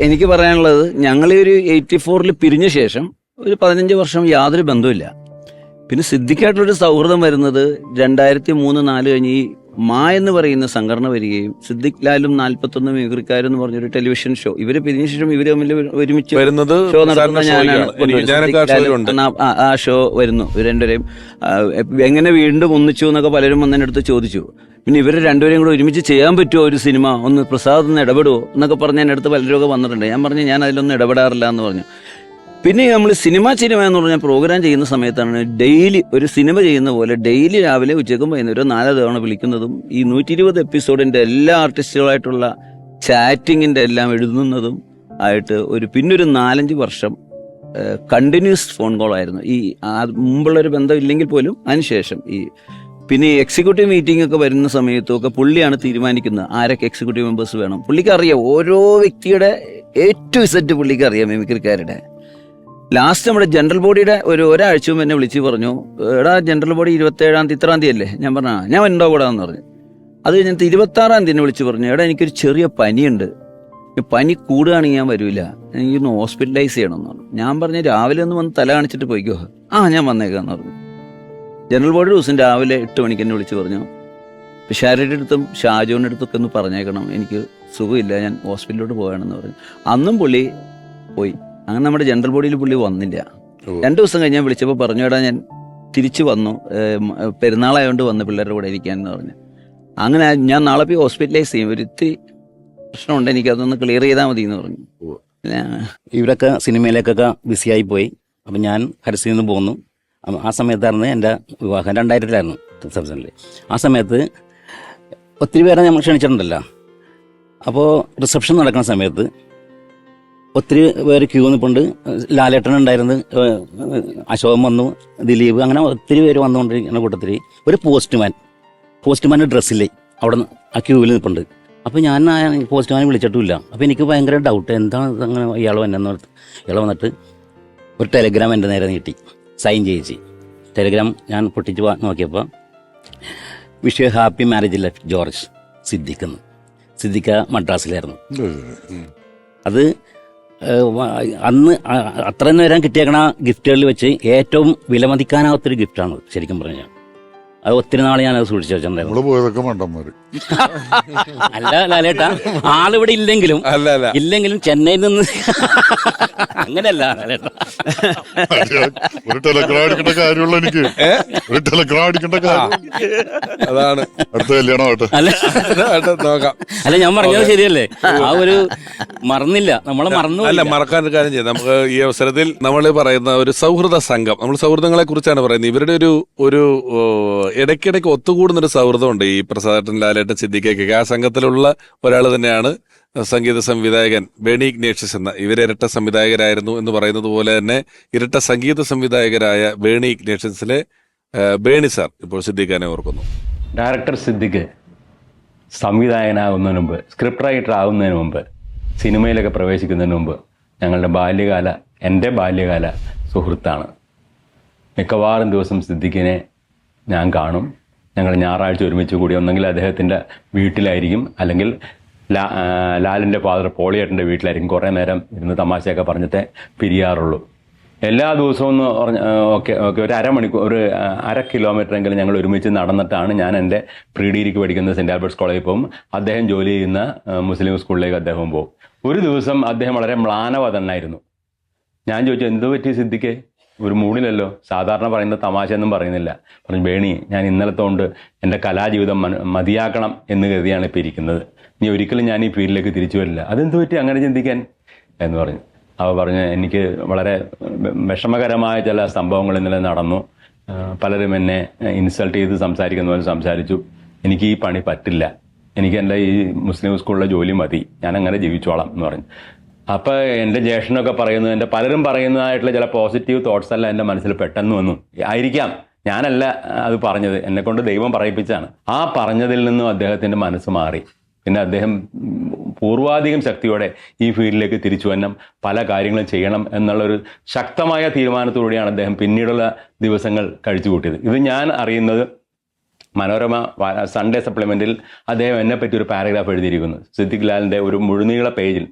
എനിക്ക് പറയാനുള്ളത് ഞങ്ങൾ ഒരു എയ്റ്റി ഫോറിൽ പിരിഞ്ഞ ശേഷം ഒരു പതിനഞ്ച് വർഷം യാതൊരു ബന്ധവുമില്ല. പിന്നെ സിദ്ധിക്കായിട്ടുള്ളൊരു സൗഹൃദം വരുന്നത് രണ്ടായിരത്തി മൂന്ന് നാല് കഴിഞ്ഞ് ഈ മാ എന്ന് പറയുന്ന സംഘടന വരികയും സിദ്ദിഖ് ലാലും നാൽപ്പത്തൊന്ന് മിമിക്രിക്കാരും എന്ന് പറഞ്ഞൊരു ടെലിവിഷൻ ഷോ. ഇവർ പിരിഞ്ഞ ശേഷം ഇവർ തമ്മിൽ ഒരുമിച്ച് വരുന്നത് ഷോ നടത്തുന്ന ഞാനാണ്. ആ ഷോ വരുന്നു. ഇവർ രണ്ടുപേരെയും എങ്ങനെ വീണ്ടും ഒന്നിച്ചു എന്നൊക്കെ പലരും വന്നതിനടുത്ത് അടുത്ത് ചോദിച്ചു. പിന്നെ ഇവർ രണ്ടുപേരെയും കൂടെ ഒരുമിച്ച് ചെയ്യാൻ പറ്റുമോ ഒരു സിനിമ? ഒന്ന് പ്രസാദ് ഒന്ന് ഇടപെടുമോ എന്നൊക്കെ പറഞ്ഞ് എന്റെ അടുത്ത് പലരും ഒക്കെ വന്നിട്ടുണ്ട്. ഞാൻ പറഞ്ഞു ഞാൻ അതിലൊന്നും ഇടപെടാറില്ല എന്ന് പറഞ്ഞു. പിന്നെ നമ്മൾ സിനിമ സിനിമ എന്ന് പറഞ്ഞാൽ പ്രോഗ്രാം ചെയ്യുന്ന സമയത്താണ് ഡെയിലി ഒരു സിനിമ ചെയ്യുന്ന പോലെ ഡെയിലി രാവിലെ ഉച്ചക്കും വൈകുന്നേരം നാല് തവണ വിളിക്കുന്നതും ഈ നൂറ്റി ഇരുപത് എപ്പിസോഡിന്റെ എല്ലാ ആർട്ടിസ്റ്റുകളായിട്ടുള്ള ചാറ്റിങ്ങിന്റെ എല്ലാം എഴുതുന്നതും ആയിട്ട് ഒരു പിന്നൊരു നാലഞ്ച് വർഷം കണ്ടിന്യൂസ് ഫോൺ കോൾ ആയിരുന്നു. ഈ മുമ്പുള്ളൊരു ബന്ധം ഇല്ലെങ്കിൽ പോലും അതിനുശേഷം ഈ പിന്നെ ഈ എക്സിക്യൂട്ടീവ് മീറ്റിംഗ് ഒക്കെ വരുന്ന സമയത്തൊക്കെ പുള്ളിയാണ് തീരുമാനിക്കുന്നത് ആരൊക്കെ എക്സിക്യൂട്ടീവ് മെമ്പേഴ്സ് വേണം. പുള്ളിക്ക് അറിയാം. ഓരോ വ്യക്തിയുടെ ഏറ്റവും സെറ്റ് പുള്ളിക്ക് അറിയാം മിമിക്രിക്കാരുടെ ലാസ്റ്റ് നമ്മുടെ ജനറൽ ബോഡിയുടെ ഒരു ഒരാഴ്ച മുമ്പ് എന്നെ വിളിച്ച് പറഞ്ഞു എടാ ജനറൽ ബോഡി ഇരുപത്തേഴാം തീയതി ഇത്രാം തീയതി അല്ലേ ഞാൻ പറഞ്ഞാ ഞാൻ എന്ന് പറഞ്ഞു. അത് കഴിഞ്ഞിട്ട് ഇരുപത്താറാം തീയതി വിളിച്ച് പറഞ്ഞു എടാ എനിക്കൊരു ചെറിയ പനിയുണ്ട്. പനി കൂടുകയാണെങ്കിൽ ഞാൻ വരില്ല എനിക്കൊന്ന് ഹോസ്പിറ്റലൈസ് ചെയ്യണം എന്ന് പറഞ്ഞു. ഞാൻ പറഞ്ഞു രാവിലെ ഒന്ന് വന്ന് തല കാണിച്ചിട്ട് പോയിക്കോ. ആ ഞാൻ വന്നേക്കാന്ന് പറഞ്ഞു. ജനറൽ ബോഡി ദിവസം രാവിലെ എട്ട് മണിക്ക് എന്നെ വിളിച്ച് പറഞ്ഞു പിഷാരയുടെ അടുത്തും ഷാജോന്റെ അടുത്തൊക്കെ ഒന്ന് പറഞ്ഞേക്കണം. എനിക്ക് സുഖമില്ല ഞാൻ ഹോസ്പിറ്റലിലോട്ട് പോകണമെന്ന് പറഞ്ഞു. അന്നും പുള്ളി പോയി. അങ്ങനെ നമ്മുടെ ജനറൽ ബോഡിയിൽ പുള്ളി വന്നില്ല. രണ്ട് ദിവസം കഴിഞ്ഞ് ഞാൻ വിളിച്ചപ്പോൾ പറഞ്ഞു എടാ ഞാൻ തിരിച്ചു വന്നു. പെരുന്നാളായതുകൊണ്ട് വന്ന് പിള്ളേരുടെ കൂടെ ഇരിക്കാൻ എന്ന് പറഞ്ഞു. അങ്ങനെ ഞാൻ നാളെ പോയി ഹോസ്പിറ്റലൈസ് ചെയ്യും. ഒരു ഇത്തിരി പ്രശ്നമുണ്ട് എനിക്ക് അതൊന്ന് ക്ലിയർ ചെയ്താൽ മതി എന്ന് പറഞ്ഞു. ഇവരൊക്കെ സിനിമയിലേക്കൊക്കെ ബിസിയായി പോയി. അപ്പം ഞാൻ ഹരസിൽ നിന്ന് പോന്നു. ആ സമയത്തായിരുന്നു എന്റെ വിവാഹം. രണ്ടായിരത്തിലായിരുന്നു റിസപ്ഷനിൽ ആ സമയത്ത് ഒത്തിരി പേരെ നമ്മൾ ക്ഷണിച്ചിട്ടുണ്ടല്ലോ. അപ്പോൾ റിസപ്ഷൻ നടക്കുന്ന സമയത്ത് ഒത്തിരി പേര് ക്യൂ നിൽപ്പുണ്ട് ലാലേട്ടൻ ഉണ്ടായിരുന്നു. അശോകൻ വന്നു ദിലീപ് അങ്ങനെ ഒത്തിരി പേര് വന്നുകൊണ്ടിരിക്കുന്ന കൂട്ടത്തിൽ ഒരു പോസ്റ്റ്മാൻ പോസ്റ്റ്മാന്റെ ഡ്രസ്സില്ലേ അവിടെ നിന്ന് ആ ക്യൂവിൽ നിൽപ്പുണ്ട് അപ്പോൾ ഞാൻ ആ പോസ്റ്റ്മാനെ വിളിച്ചിട്ടുമില്ല. അപ്പോൾ എനിക്ക് ഭയങ്കര ഡൗട്ട് എന്താണ് അങ്ങനെ ഇയാൾ വന്നെന്ന് ഇയാൾ വന്നിട്ട് ഒരു ടെലഗ്രാം എന്റെ നേരെ നീട്ടി. സൈൻ ചെയ്യിച്ച്. ടെലഗ്രാം ഞാൻ പൊട്ടിച്ച് നോക്കിയപ്പോൾ wish happy marriage life George Siddique എന്ന്. സിദ്ദിഖ മദ്രാസിലായിരുന്നു. അത് അന്ന് അത്ര നേരം കിട്ടിയേക്കണ ഗിഫ്റ്റുകളിൽ വെച്ച് ഏറ്റവും വിലമതിക്കാനാവാത്തൊരു ഗിഫ്റ്റാണ് ശരിക്കും പറഞ്ഞാൽ അത് ഒത്തിരി നാൾ അത് സൂക്ഷിച്ചു വെച്ചിട്ടുണ്ടായിരുന്നു. നമ്മൾ പോയതൊക്കെ മണ്ടന്മാര്. അല്ല ലാലേട്ടാ ആളിവിടെ ഇല്ലെങ്കിലും ഇല്ലെങ്കിലും ചെന്നൈയിൽ നിന്ന് അങ്ങനെയല്ല. ഒരു ടെലഗ്രാം അടിക്കേണ്ട കാര്യമുള്ള എനിക്ക്. ഒരു ടെലഗ്രാം അടിക്കേണ്ട കാര്യം. അതാണ്. അടുത്ത കല്യാണം ആവട്ടെ. അല്ല. അതെ, നോക്കാം. അല്ല ഞാൻ പറഞ്ഞത് ശരിയല്ലേ? ആ ഒരു മറന്നില്ല. നമ്മളെ മറന്നു അല്ല മറക്കാൻ ഒരു കാര്യം ചെയ്യാം. നമുക്ക് ഈ അവസരത്തിൽ നമ്മൾ പറയുന്ന ഒരു സൗഹൃദ സംഘം. നമ്മൾ സൗഹൃദങ്ങളെ കുറിച്ചാണ് പറയുന്നത്. ഇവരുടെ ഒരു ഒരു ഓ, ഇടയ്ക്കിടയ്ക്ക് ഒത്തുകൂടുന്ന ഒരു സൗഹൃദമുണ്ട് ഈ പ്രസാദൻ ലാലേട്ടൻ സിദ്ദിഖൊക്കെ ആ സംഘത്തിലുള്ള ഒരാൾ തന്നെയാണ് സംഗീത സംവിധായകൻ ബേണി ഇഗ്നേഷ്യസ് എന്ന ഇവരെ ഇരട്ട സംവിധായകരായിരുന്നു എന്ന് പറയുന്നത് പോലെ തന്നെ ഇരട്ട സംഗീത സംവിധായകരായ ബേണി ഇഗ്നേഷ്യസിലെ ബേണി സാർ ഇപ്പോൾ സിദ്ദിഖാനെ ഓർക്കുന്നു. ഡയറക്ടർ സിദ്ദിഖ് സംവിധായകനാകുന്നതിന് മുമ്പ് സ്ക്രിപ്റ്റ് റൈറ്റർ ആകുന്നതിന് മുമ്പ് സിനിമയിലൊക്കെ പ്രവേശിക്കുന്നതിന് മുമ്പ് ഞങ്ങളുടെ ബാല്യകാല എന്റെ ബാല്യകാല സുഹൃത്താണ്. മിക്കവാറും ദിവസം സിദ്ദിഖിനെ ഞാൻ കാണും. ഞങ്ങൾ ഞായറാഴ്ച ഒരുമിച്ച് കൂടി ഒന്നെങ്കിൽ അദ്ദേഹത്തിന്റെ വീട്ടിലായിരിക്കും അല്ലെങ്കിൽ ലാ ലാലിന്റെ ഫാദർ പോളിയേട്ടന്റെ വീട്ടിലായിരിക്കും കുറേ നേരം ഇരുന്ന് തമാശയൊക്കെ പറഞ്ഞിട്ടേ പിരിയാറുള്ളൂ. എല്ലാ ദിവസവും എന്ന് പറഞ്ഞ ഓക്കെ ഓക്കെ ഒരു അരമണിക്കൂർ ഒരു അര കിലോമീറ്റർ എങ്കിലും ഞങ്ങൾ ഒരുമിച്ച് നടന്നിട്ടാണ് ഞാൻ എന്റെ പ്രീ ഡിഗ്രിക്ക് പഠിക്കുന്ന സെന്റ് ആൽബർട്ട്സ് കോളേജിൽ പോകും. അദ്ദേഹം ജോലി ചെയ്യുന്ന മുസ്ലിം സ്കൂളിലേക്ക് അദ്ദേഹം പോകും. ഒരു ദിവസം അദ്ദേഹം വളരെ മ്ലാനവതണ്ണായിരുന്നു ഞാൻ ചോദിച്ചു എന്ത് പറ്റി സിദ്ധിക്കെ ഒരു മൂടിലല്ലോ സാധാരണ പറയുന്ന തമാശ എന്നും പറയുന്നില്ല. പറഞ്ഞു വേണി ഞാൻ ഇന്നലത്തോണ്ട് എന്റെ കലാജീവിതം മതിയാക്കണം എന്ന് കരുതിയാണ് ഇപ്പോൾ ഇരിക്കുന്നത്. ഇനി ഒരിക്കലും ഞാൻ ഈ ഫീൽഡിലേക്ക് തിരിച്ചു വരില്ല. അതെന്ത് പറ്റി അങ്ങനെ ചിന്തിക്കാൻ? എന്ന് പറഞ്ഞു. അവ പറഞ്ഞു എനിക്ക് വളരെ വിഷമകരമായ ചില സംഭവങ്ങൾ ഇന്നലെ നടന്നു. പലരും എന്നെ ഇൻസൾട്ട് ചെയ്ത് സംസാരിക്കുന്ന പോലെ സംസാരിച്ചു. എനിക്ക് ഈ പണി പറ്റില്ല. എനിക്ക് എന്റെ ഈ മുസ്ലിം സ്കൂളിലെ ജോലി മതി. ഞാൻ അങ്ങനെ ജീവിച്ചോളാം എന്ന് പറഞ്ഞു. അപ്പോൾ എന്റെ ജ്യേഷ്ഠനൊക്കെ പറയുന്നത് എന്റെ പലരും പറയുന്നതായിട്ടുള്ള ചില പോസിറ്റീവ് തോട്ട്സ് എല്ലാം എന്റെ മനസ്സിൽ പെട്ടെന്ന് വന്നു. ആയിരിക്കാം. ഞാനല്ല അത് പറഞ്ഞത്. എന്നെക്കൊണ്ട് ദൈവം പറയിപ്പിച്ചാണ് ആ പറഞ്ഞതിൽ നിന്നും അദ്ദേഹത്തിന്റെ മനസ്സ് മാറി. പിന്നെ അദ്ദേഹം പൂർവാധികം ശക്തിയോടെ ഈ ഫീൽഡിലേക്ക് തിരിച്ചു വന്നം പല കാര്യങ്ങളും ചെയ്യണം എന്നുള്ളൊരു ശക്തമായ തീരുമാനത്തോടെയാണ് അദ്ദേഹം പിന്നീടുള്ള ദിവസങ്ങൾ കഴിച്ചു കൂട്ടിയത് ഇത് ഞാൻ അറിയുന്നത് മനോരമ സൺഡേ സപ്ലിമെന്റിൽ അദ്ദേഹം എന്നെ പറ്റി ഒരു പാരഗ്രാഫ് എഴുതിയിരിക്കുന്നു. സിദ്ദിഖ് ലാലിന്റെ ഒരു മുഴുനീള പേജിൽ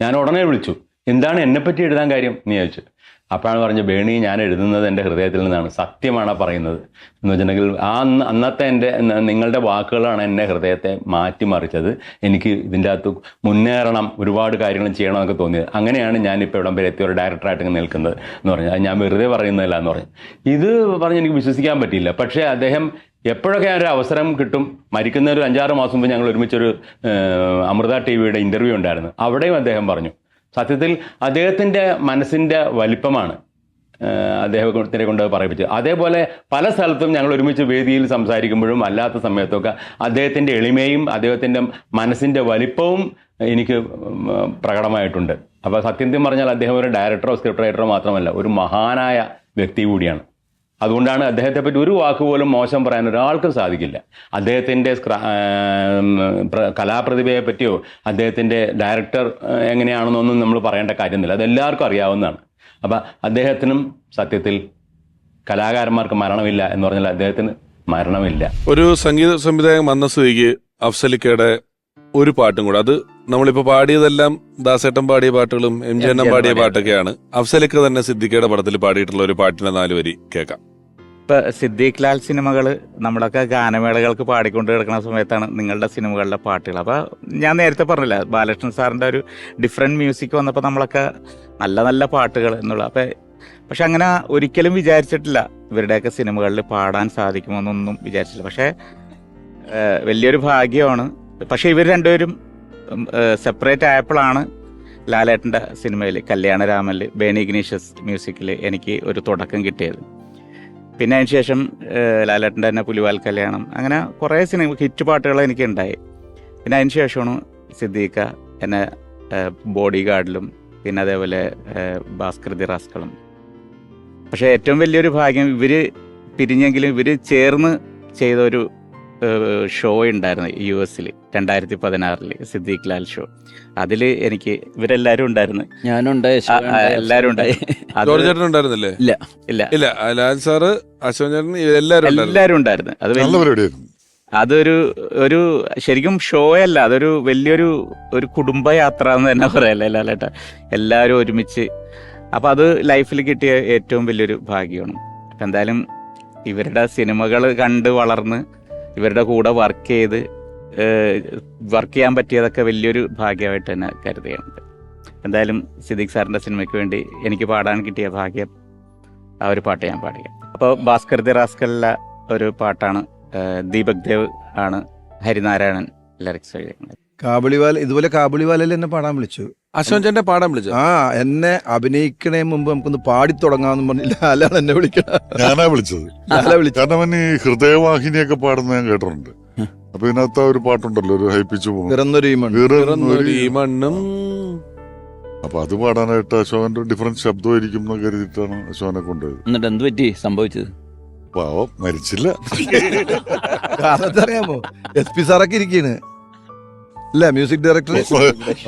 ഞാൻ ഉടനെ വിളിച്ചു എന്താണ് എന്നെപ്പറ്റി എഴുതാൻ കാര്യം? എന്ന് ചോദിച്ചു. അപ്പോഴാണ് പറഞ്ഞു ബേണി ഞാൻ എഴുതുന്നത് എന്റെ ഹൃദയത്തിൽ നിന്നാണ്. സത്യമാണ് പറയുന്നത്. എന്ന് വെച്ചിട്ടുണ്ടെങ്കിൽ ആ അന്ന് അന്നത്തെ എന്റെ നിങ്ങളുടെ വാക്കുകളാണ് എന്റെ ഹൃദയത്തെ മാറ്റിമറിച്ചത്. എനിക്ക് ഇതിന്റെ അകത്ത് മുന്നേറണം ഒരുപാട് കാര്യങ്ങൾ ചെയ്യണമെന്നൊക്കെ തോന്നിയത്. അങ്ങനെയാണ് ഞാനിപ്പോൾ ഇവിടം വരെ എത്തിയ ഒരു ഡയറക്ടറായിട്ട് നിൽക്കുന്നത് എന്ന് പറഞ്ഞു ഞാൻ വെറുതെ പറയുന്നതല്ല എന്ന് പറഞ്ഞു ഇത് പറഞ്ഞ് എനിക്ക് വിശ്വസിക്കാൻ പറ്റിയില്ല. പക്ഷേ അദ്ദേഹം എപ്പോഴൊക്കെ ഒരു അവസരം കിട്ടും? മരിക്കുന്ന ഒരു അഞ്ചാറ് മാസം മുമ്പ് ഞങ്ങൾ ഒരുമിച്ചൊരു അമൃത ടി വിയുടെ ഇന്റർവ്യൂ ഉണ്ടായിരുന്നു. അവിടെയും അദ്ദേഹം പറഞ്ഞു. സത്യത്തിൽ അദ്ദേഹത്തിന്റെ മനസ്സിന്റെ വലിപ്പമാണ് അദ്ദേഹത്തിനെ കൊണ്ട് പറയിപ്പിച്ചത്. അതേപോലെ പല സ്ഥലത്തും ഞങ്ങൾ ഒരുമിച്ച് വേദിയിൽ സംസാരിക്കുമ്പോഴും അല്ലാത്ത സമയത്തൊക്കെ അദ്ദേഹത്തിന്റെ എളിമയും അദ്ദേഹത്തിന്റെ മനസ്സിന്റെ വലിപ്പവും എനിക്ക് പ്രകടമായിട്ടുണ്ട്. അപ്പോൾ സത്യത്തിൽ പറഞ്ഞാൽ അദ്ദേഹം ഒരു ഡയറക്ടറോ സ്ക്രിപ്റ്റ് റൈറ്ററോ മാത്രമല്ല ഒരു മഹാനായ വ്യക്തി കൂടിയാണ്. അതുകൊണ്ടാണ് അദ്ദേഹത്തെ പറ്റി ഒരു വാക്ക് പോലും മോശം പറയാൻ ഒരാൾക്കും സാധിക്കില്ല. അദ്ദേഹത്തിന്റെ കലാപ്രതിഭയെ പറ്റിയോ അദ്ദേഹത്തിന്റെ ഡയറക്ടർ എങ്ങനെയാണെന്നൊന്നും നമ്മൾ പറയേണ്ട കാര്യമൊന്നുമില്ല. അതെല്ലാവർക്കും അറിയാവുന്നതാണ്. അപ്പം അദ്ദേഹത്തിനും സത്യത്തിൽ കലാകാരന്മാർക്ക് മരണമില്ല എന്ന് പറഞ്ഞാൽ അദ്ദേഹത്തിന് മരണമില്ല. ഒരു സംഗീത സംവിധായകൻ വന്ന സ്ഥിതിക്ക് അഫ്സലിക്കയുടെ ഒരു പാട്ടും കൂടെ. അത് നമ്മളിപ്പോ പാടിയതെല്ലാം ദാസേട്ടൻ പാടിയ പാട്ടുകളും എം ജി എണ്ണം പാടിയ പാട്ടൊക്കെയാണ്. അഫ്സലിക്ക തന്നെ സിദ്ദിഖയുടെ പടത്തിൽ പാടിയിട്ടുള്ള ഒരു പാട്ടിന്റെ നാല് വരി കേൾക്കാം. ഇപ്പൊ സിദ്ദീഖ് ലാൽ സിനിമകൾ നമ്മളൊക്കെ ഗാനമേളകൾക്ക് പാടിക്കൊണ്ട് കിടക്കുന്ന സമയത്താണ് നിങ്ങളുടെ സിനിമകളിലെ പാട്ടുകൾ. അപ്പോൾ ഞാൻ നേരത്തെ പറഞ്ഞില്ല ബാലകൃഷ്ണൻ സാറിന്റെ ഒരു ഡിഫറെന്റ് മ്യൂസിക് വന്നപ്പോൾ നമ്മളൊക്കെ നല്ല നല്ല പാട്ടുകൾ എന്നുള്ള. അപ്പോൾ പക്ഷെ അങ്ങനെ ഒരിക്കലും വിചാരിച്ചിട്ടില്ല ഇവരുടെയൊക്കെ സിനിമകളിൽ പാടാൻ സാധിക്കുമെന്നൊന്നും വിചാരിച്ചില്ല പക്ഷേ വലിയൊരു ഭാഗ്യമാണ്. പക്ഷേ ഇവർ രണ്ടുപേരും സെപ്പറേറ്റ് ആയപ്പോഴാണ് ലാലേട്ടന്റെ സിനിമയിൽ കല്യാണരാമനിൽ ബേണി ഇഗ്നീഷ്യസ് മ്യൂസിക്കിൽ എനിക്ക് ഒരു തുടക്കം കിട്ടിയത്. പിന്നെ അതിന് ശേഷം ലാലേട്ടന്റെ തന്നെ പുലിവാൽ കല്യാണം. അങ്ങനെ കുറേ സിനിമ ഹിറ്റ് പാട്ടുകൾ എനിക്ക് ഉണ്ടായി പിന്നെ അതിന് ശേഷമാണ് സിദ്ദീഖ എന്നെ ബോഡി ഗാർഡിലും പിന്നെ അതേപോലെ ഏഹ്, ഭാസ്കർ ദിറാസ്കളും പക്ഷേ ഏറ്റവും വലിയൊരു ഭാഗ്യം ഇവർ പിരിഞ്ഞെങ്കിലും ഇവർ ചേർന്ന് ചെയ്ത ഒരു ഷോ ഉണ്ടായിരുന്നു യു എസിൽ രണ്ടായിരത്തി പതിനാറിൽ സിദ്ദീഖ് ലാൽ ഷോ. അതിൽ എനിക്ക് ഇവരെല്ലാരും ഉണ്ടായിരുന്നു. ഞാനുണ്ടായി എല്ലാരും ഉണ്ടായി. ഉണ്ടായിരുന്നില്ലേ? ഇല്ല ഇല്ല. ഇല്ല ലാൽ സാറ് ചേട്ടൻ ഇവരെല്ലാരും ഉണ്ടായിരുന്നു. എല്ലാവരും ഉണ്ടായിരുന്നു. അത് വലിയ- അതൊരു ഒരു ശരിക്കും ഷോ അല്ല അതൊരു വലിയൊരു ഒരു കുടുംബയാത്ര എന്ന് തന്നെ പറയല്ലേ ലാലേട്ട. എല്ലാവരും ഒരുമിച്ച്. അപ്പൊ അത് ലൈഫിൽ കിട്ടിയ ഏറ്റവും വലിയൊരു ഭാഗ്യമാണ്. അപ്പൊ എന്തായാലും ഇവരുടെ സിനിമകൾ കണ്ട് വളർന്ന് ഇവരുടെ കൂടെ വർക്ക് ചെയ്ത് വർക്ക് ചെയ്യാൻ പറ്റിയതൊക്കെ വലിയൊരു ഭാഗ്യമായിട്ട് തന്നെ കരുതുകയാണ്. എന്തായാലും സിദ്ദിഖ് സാറിന്റെ സിനിമയ്ക്ക് വേണ്ടി എനിക്ക് പാടാൻ കിട്ടിയ ഭാഗ്യം ആ ഒരു പാട്ട് ഞാൻ പാടുക അപ്പോൾ ഭാസ്കർ ദി റാസ്കലിലെ ഒരു പാട്ടാണ് ദീപക് ദേവ് ആണ് ഹരിനാരായണൻ ലിറിക്സ് കാബുളിവാൽ ഇതുപോലെ കാബുളിവാലയിൽ എന്നെ പാടാൻ വിളിച്ചു. അശോകൻ പാടം പാടാൻ വിളിച്ചു? ആ എന്നെ അഭിനയിക്കണേ മുമ്പ് നമുക്കൊന്ന് പാടി തുടങ്ങാന്ന് പറഞ്ഞില്ല. ലാലാണ് എന്നെ വിളിക്കണ ഞാനാ വിളിച്ചത്. ലാല വിളിച്ചു കാരണം അവൻ ഈ ഹൃദയവാഹിനിയൊക്കെ പാടുന്ന ഞാൻ കേട്ടിട്ടുണ്ട്. അപ്പൊ ഇതിനകത്ത് ആ ഒരു പാട്ടുണ്ടല്ലോ ഒരു ഹൈപ്പിച്ചു പോകുന്നു പിറന്നൊരു ഈ മണ്ണ്. പിറന്നൊരു ഈ മണ്ണും. അപ്പൊ അത് പാടാനായിട്ട് അശോകന്റെ ഡിഫറന്റ് ശബ്ദമായിരിക്കും എന്ന് കരുതിയിട്ടാണ് അശോകനെ കൊണ്ടുപോയത്. എന്നിട്ട് എന്ത് പറ്റി? സംഭവിച്ചത്? പാവം മരിച്ചില്ല. കാരണം അറിയാമോ? എസ് പി സാറൊക്കെ ഇരിക്കാണ് അല്ല? മ്യൂസിക് ഡയറക്ടർ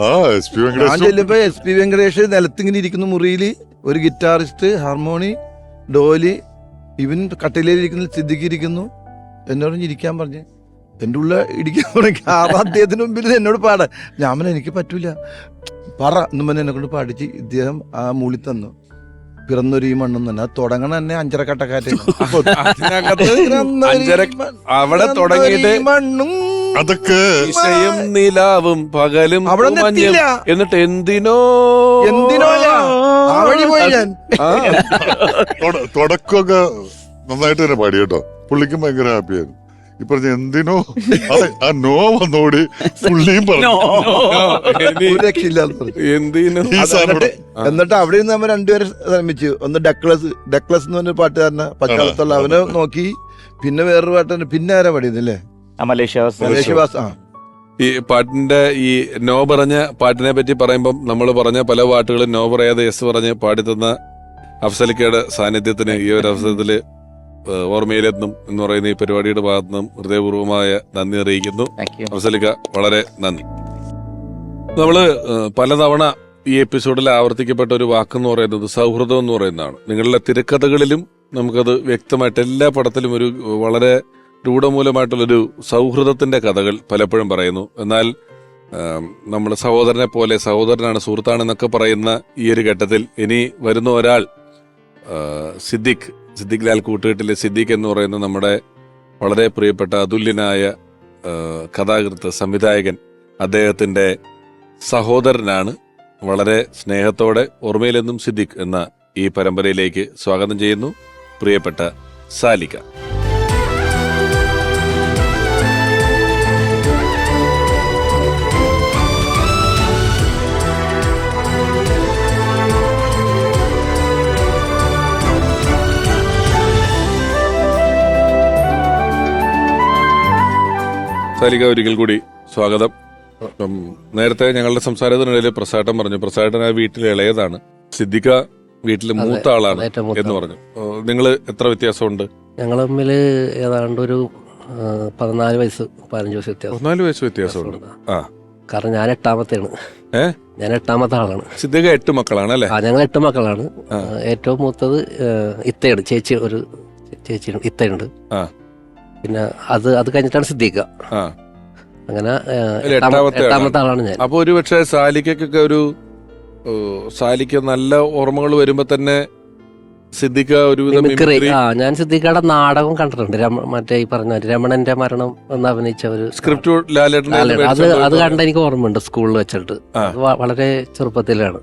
ആ എസ് പി ഞാൻ വെങ്കടേഷ് ചെല്ലുമ്പോ എസ് പി വെങ്കടേഷ് നിലത്തിങ്ങനെ ഇരിക്കുന്ന മുറിയിൽ ഒരു ഗിറ്റാറിസ്റ്റ് ഹാർമോണി ഡോലി ഇവൻ കട്ടിലേലിരിക്കുന്ന സിദ്ദിഖ് ഇരിക്കുന്നു എന്നോട് ഇരിക്കാൻ പറഞ്ഞ്. എന്റെ ഉള്ള ഇടിക്കാൻ തുടങ്ങി അദ്ദേഹത്തിന് മുമ്പിൽ എന്നോട് പാടാ ഞാൻ പറഞ്ഞു എനിക്ക് പറ്റൂല. പറ. എന്നും പറഞ്ഞ് എന്നെ കൊണ്ട് പാടിച്ച് ഇദ്ദേഹം ആ മൂളി തന്നു. പിറന്നൊരു ഈ മണ്ണും തന്നെ അത് തുടങ്ങണ തന്നെ അഞ്ചരക്കട്ടക്കാറ്റ്. അതിനകത്ത് അഞ്ചര അവിടെ തുടങ്ങിയിട്ട് മണ്ണും അതൊക്കെ നിലാവും പകലും അവിടെ. എത്തിയില്ല. എന്നിട്ട് എന്തിനോ എന്തിനോ അല്ല. ആ വഴി പോയി ഞാൻ. ആ, തൊട- തുടക്കമൊക്കെ നന്നായിട്ട് തന്നെ പാടി കേട്ടോ. പുള്ളിക്കും ഭയങ്കര ഹാപ്പിയായിരുന്നു ഈ പറഞ്ഞ എന്തിനോ അതെ, ആ നോ വന്നോടി പുള്ളിയും പറഞ്ഞു. ഇനി ഒരു പറഞ്ഞു. എന്തിനോ. ഈ സാധനം ഇവിടെ- എന്നിട്ട് അവിടെ നിന്ന് നമ്മൾ രണ്ടുപേരെ ശ്രമിച്ചു. ഒന്ന് ഡക്ലസ് ഡക്ലസ് എന്ന് പറഞ്ഞ പാട്ടുകാരനെ പച്ചാളത്തുള്ള അവനെ നോക്കി പിന്നെ വേറൊരു പാട്ടുകാരൻ പിന്നെ ആരാ പാടിയതല്ലേ മലേഷ്യ ആ. ഈ പാട്ടിന്റെ ഈ നോ പറഞ്ഞ പാട്ടിനെ പറ്റി പറയുമ്പോൾ നമ്മൾ പറഞ്ഞ പല പാട്ടുകളും നോ പറയാതെ യെസ് പറഞ്ഞ് പാടിത്തന്ന അഫ്സലിക്കയുടെ സാന്നിധ്യത്തിന് ഈ ഒരു അവസരത്തിൽ ഓർമ്മയിലെത്തും എന്ന് പറയുന്ന ഈ പരിപാടിയുടെ ഭാഗത്തു നിന്നും ഹൃദയപൂർവമായ നന്ദി അറിയിക്കുന്നു. അഫ്സലിക്ക വളരെ നന്ദി. നമ്മൾ പലതവണ ഈ എപ്പിസോഡിൽ ആവർത്തിക്കപ്പെട്ട ഒരു വാക്കെന്ന് പറയുന്നത് സൗഹൃദം എന്ന് പറയുന്നതാണ്. നിങ്ങളുടെ തിരക്കഥകളിലും നമുക്കത് വ്യക്തമായിട്ട് എല്ലാ പടത്തിലും ഒരു വളരെ രൂഢമൂലമായിട്ടുള്ളൊരു സൗഹൃദത്തിന്റെ കഥകൾ പലപ്പോഴും പറയുന്നു. എന്നാൽ നമ്മൾ സഹോദരനെ പോലെ സഹോദരനാണ് സുഹൃത്താണെന്നൊക്കെ പറയുന്ന ഈ ഒരു ഘട്ടത്തിൽ ഇനി വരുന്ന ഒരാൾ സിദ്ദിഖ് സിദ്ദിഖ് ലാൽ കൂട്ടുകെട്ടിലെ സിദ്ദിഖ് എന്ന് പറയുന്ന നമ്മുടെ വളരെ പ്രിയപ്പെട്ട അതുല്യനായ കഥാകൃത്ത് സംവിധായകൻ അദ്ദേഹത്തിന്റെ സഹോദരനാണ്. വളരെ സ്നേഹത്തോടെ ഓർമ്മയിലെന്നും സിദ്ദിഖ് എന്ന ഈ പരമ്പരയിലേക്ക് സ്വാഗതം ചെയ്യുന്നു. പ്രിയപ്പെട്ട സാലിക. സാലിക ഒരിക്കൽ കൂടി സ്വാഗതം. നേരത്തെ ഞങ്ങളുടെ സംസാരത്തിനിടയിൽ പ്രസാട്ടം പറഞ്ഞു. പ്രസാട്ടൻ ആ വീട്ടിലെ ഇളയതാണ്. സിദ്ദിഖ വീട്ടിലെ മൂത്ത ആളാണ് എന്ന് പറഞ്ഞു. നിങ്ങൾ എത്ര വ്യത്യാസമുണ്ട്? ഞങ്ങൾ തമ്മിൽ ഏതാണ്ട് ഒരു പതിനാല് വയസ്സ് പതിനഞ്ച് വയസ്സ് വ്യത്യാസം. പതിനാല് വയസ്സ് വ്യത്യാസമുണ്ട്. ആ. കാരണം ഞാൻ എട്ടാമത്തെയാണ്. ഞാൻ എട്ടാമത്തെ ആളാണ് സിദ്ദിഖ എട്ട് മക്കളാണ് അല്ലേ? ആ ഞങ്ങൾ എട്ട് മക്കളാണ്. ഏറ്റവും മൂത്തത് ഇത്തയാണ്. ചേച്ചി ഒരു ചേച്ചി ഇത്തയുണ്ട്. ആ. പിന്നെ അത് അത് കഴിഞ്ഞിട്ടാണ് സിദ്ദീഖ ആ. അങ്ങനെ എട്ടാമ- എട്ടാമത്തെ എട്ടാമത്തെ ആളാണ് ഞാൻ. അപ്പൊ ഒരു പക്ഷേ സാലിക്കൊക്കെ ഒരു സാലിക്ക സാലിക്ക് നല്ല ഓർമ്മകൾ വരുമ്പോ തന്നെ സിദ്ദിഖ ഒരുവിധം മിമിക്രി. മിമിക്രി. ആ ഞാൻ സിദ്ദീഖയുടെ നാടകം കണ്ടിട്ടുണ്ട്. രമ- മറ്റേ ഈ പറഞ്ഞ മാതിരി രമണന്റെ മരണം എന്ന് അഭിനയിച്ച ഒരു സ്ക്രിപ്റ്റ്. അത് അത് കണ്ട എനിക്ക് ഓർമ്മയുണ്ട് സ്കൂളിൽ വെച്ചിട്ട്. ആ. അത് വ- വളരെ ചെറുപ്പത്തിലാണ്.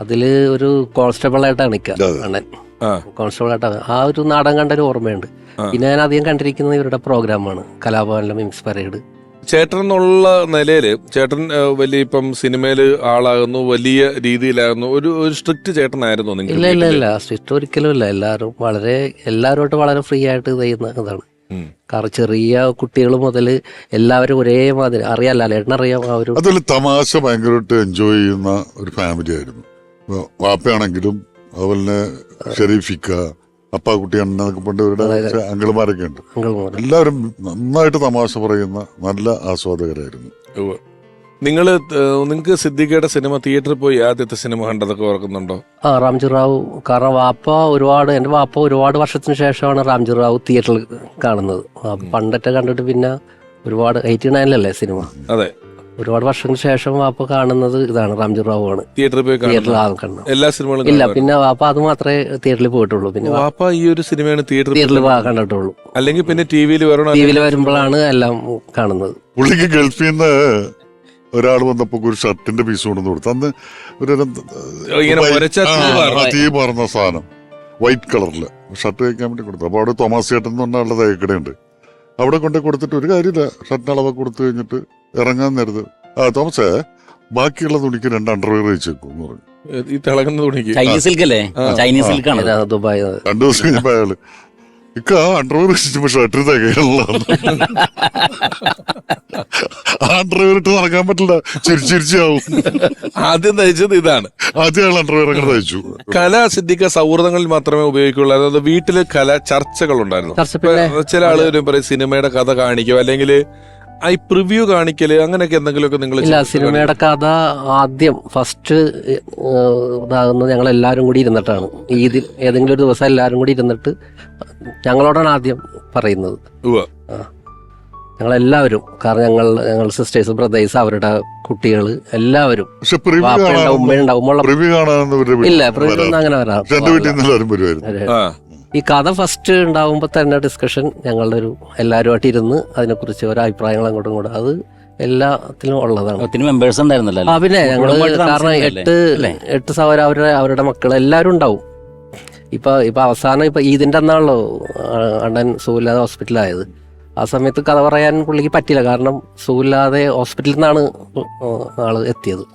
അതിൽ ഒരു കോൺസ്റ്റബിൾ ആയിട്ടാണ് അതെ. അണ്ണൻ ആ. കോൺസ്റ്റബിൾ ആ ഒരു നാടൻ കണ്ടൊരു ഓർമ്മയുണ്ട്. പിന്നെ ഞാൻ അധികം കണ്ടിരിക്കുന്നത് ഇവരുടെ പ്രോഗ്രാമാണ് കലാഭവനിലെ മിംസ് പരേഡ്. ചേട്ടൻ എന്നുള്ള നിലയിൽ ചേട്ടൻ വലിയ ഇപ്പം സിനിമയിൽ ആളാകുന്നു വലിയ രീതിയിലാകുന്നു. ഒരു ഒരു സ്ട്രിക്റ്റ് ചേട്ടനായിരുന്നു നിങ്ങൾ ഇല്ല ഇല്ല ഇല്ല. സ്ട്രിക്റ്റ് ഒരിക്കലും ഇല്ല. എല്ലാവരും വളരെ എല്ലാവരുമായിട്ട് വളരെ ഫ്രീ ആയിട്ട് ചെയ്യുന്ന ഇതാണ്. കാരണം ചെറിയ കുട്ടികൾ മുതൽ എല്ലാവരും ഒരേ മാതിരി. അറിയാല്ല ലേട്ടനറിയാം ആ ഒരു അതൊരു തമാശ ഭയങ്കരമായിട്ട് എൻജോയ് ചെയ്യുന്ന ഒരു ഫാമിലി ആയിരുന്നു. വാപ്പയാണെങ്കിലും അതുപോലെ ഷെരീഫിക്ക അപ്പാക്കുട്ടി കുട്ടി എന്നൊക്കെ പണ്ട് ഇവരുടെ അങ്കിളുമാരൊക്കെ ഉണ്ട്. എല്ലാവരും നന്നായിട്ട് തമാശ പറയുന്ന നല്ല ആസ്വാദകരായിരുന്നു. നിങ്ങൾ നിങ്ങൾ നിങ്ങൾക്ക് സിദ്ദിഖയുടെ സിനിമ തിയേറ്ററിൽ പോയി ആദ്യത്തെ സിനിമ കണ്ടതൊക്കെ ഓർക്കുന്നുണ്ടോ? ആ റാംജി റാവു. കാരണം വാപ്പ ഒരുപാട് എന്റെ വാപ്പ ഒരുപാട് വർഷത്തിന് ശേഷമാണ് റാംജി റാവു തിയേറ്ററിൽ കാണുന്നത്. പണ്ടത്തെ പണ്ടൊക്കെ കണ്ടിട്ട് പിന്നെ ഒരുപാട് എയ്റ്റി നയനിലല്ലേ സിനിമ? അതെ. ഒരുപാട് വർഷങ്ങൾക്ക് ശേഷം വാപ്പ കാണുന്നത് ഇതാണ് റാംജി റാവു ആണ് തിയേറ്ററിൽ പോയി തിയേറ്ററിൽ ആദ്യം എല്ലാ സിനിമകളും ഇല്ല പിന്നെ വാപ്പ അത് മാത്രമേ തിയേറ്ററിൽ പോയിട്ടുള്ളൂ. പിന്നെ വാപ്പ ഈ ഒരു സിനിമയാണ് തിയേറ്ററിൽ തിയേറ്ററിൽ കണ്ടിട്ടുള്ളൂ. അല്ലെങ്കിൽ പിന്നെ ടി വിയിൽ വരണോ ടി വിയിൽ വരുമ്പോഴാണ് എല്ലാം കാണുന്നത്. പുള്ളിക്ക് ഗൾഫിൽ നിന്ന് ഒരാൾ വന്നപ്പോ ഒരു ഷർട്ടിന്റെ പീസ് കൊണ്ടുവന്ന് കൊടുത്തു. അന്ന് ഒരു ഇങ്ങനെ ഒരച്ച ആ, തീ ആ, തീ പറഞ്ഞ സാധനം. വൈറ്റ് കളറിൽ ഷർട്ട് തയ്ക്കാൻ വേണ്ടി കൊടുത്തു. അപ്പൊ അവിടെ തോമസ് ചേട്ടൻ എന്ന് പറഞ്ഞ ആളുടെ തയ്ക്കടയുണ്ട് അവിടെ കൊണ്ട് കൊടുത്തിട്ട് ഒരു കാര്യമില്ല. ഷർട്ടിന് അളവ് കൊടുത്തു കഴിഞ്ഞിട്ട് ഇറങ്ങാൻ നേരത്ത്. ആ തോമസ് ബാക്കിയുള്ള തുണിക്ക് രണ്ട് അണ്ടർവെയർ വെച്ചേക്കും എന്ന് പറഞ്ഞു. ഈ തിളങ്ങുന്ന തുണിക്ക്? ചൈനീസ് സിൽക്ക് അല്ലേ ചൈനീസ് സിൽക്കാണ്. ആണ് ദുബായ് രണ്ടു ദിവസം കഴിഞ്ഞപ്പോ അയാൾ ഇക്ക അണ്ടർവെയർ വെച്ചിട്ട് ഷർട്ടിന് തികയുള്ള ആ അണ്ടർവെയർ ഇട്ട് നടക്കാൻ പറ്റില്ല. ചിരിച്ചിരിച്ചാവും ആദ്യം തയ്ച്ചത് ഇതാണ്. ആദ്യം അയാൾ അണ്ടർവെയർ അങ്ങനെ തയ്ച്ചു. കല സിദ്ധിക്ക സൗഹൃദങ്ങളിൽ മാത്രമേ ഉപയോഗിക്കുള്ളൂ. അതായത് വീട്ടിൽ കല ചർച്ചകൾ ഉണ്ടായിരുന്നു ചില ആളുകൾ പറയും സിനിമയുടെ കഥ കാണിക്കോ. അല്ലെങ്കിൽ ഈ പ്രിവ്യൂ കാണിക്കൽ അങ്ങനെയൊക്കെ എന്തെങ്കിലുമൊക്കെ നിങ്ങൾ ഇല്ല സിനിമയുടെ കഥ ആദ്യം ഫസ്റ്റ് ഇതാകുന്നത് ഞങ്ങൾ എല്ലാവരും കൂടി ഇരുന്നിട്ടാണ്. ഈദിൽ ഏതെങ്കിലും ഒരു ദിവസം എല്ലാവരും കൂടി ഇരുന്നിട്ട് ഞങ്ങളോടാണ് ആദ്യം പറയുന്നത്. ഞങ്ങളെല്ലാവരും കാരണം ഞങ്ങൾ ഞങ്ങൾ സിസ്റ്റേഴ്സ് ബ്രദേഴ്സ് അവരുടെ കുട്ടികൾ എല്ലാവരും. ഉമ്മയുണ്ടാവും ഇല്ല പ്രിവ്യൂ. അങ്ങനെ വരാം ഈ കഥ ഫസ്റ്റ് ഉണ്ടാകുമ്പോൾ തന്നെ ഡിസ്കഷൻ ഞങ്ങളുടെ ഒരു എല്ലാവരുമായിട്ട് ഇരുന്ന് അതിനെക്കുറിച്ച് ഒരു അഭിപ്രായങ്ങൾ അങ്ങോട്ടും കൂടെ അത് എല്ലാത്തിലും ഉള്ളതാണ്. ഒത്തിരി മെമ്പേഴ്സ് ഉണ്ടായിരുന്നല്ലോ ആ പിന്നെ ഞങ്ങൾ കാരണം? എട്ട്? എട്ട് സഹോദര അവരുടെ അവരുടെ മക്കൾ എല്ലാവരും ഉണ്ടാവും. ഇപ്പൊ ഇപ്പൊ അവസാനം ഇപ്പൊ ഈദിന്റെ അന്നാണല്ലോ അണ്ണൻ സുഖമില്ലാതെ ഹോസ്പിറ്റലായത്. ആ സമയത്ത് കഥ പറയാൻ പുള്ളിക്ക് പറ്റില്ല കാരണം സുഖമില്ലാതെ ഹോസ്പിറ്റലിൽ നിന്നാണ് ആൾ എത്തിയത്.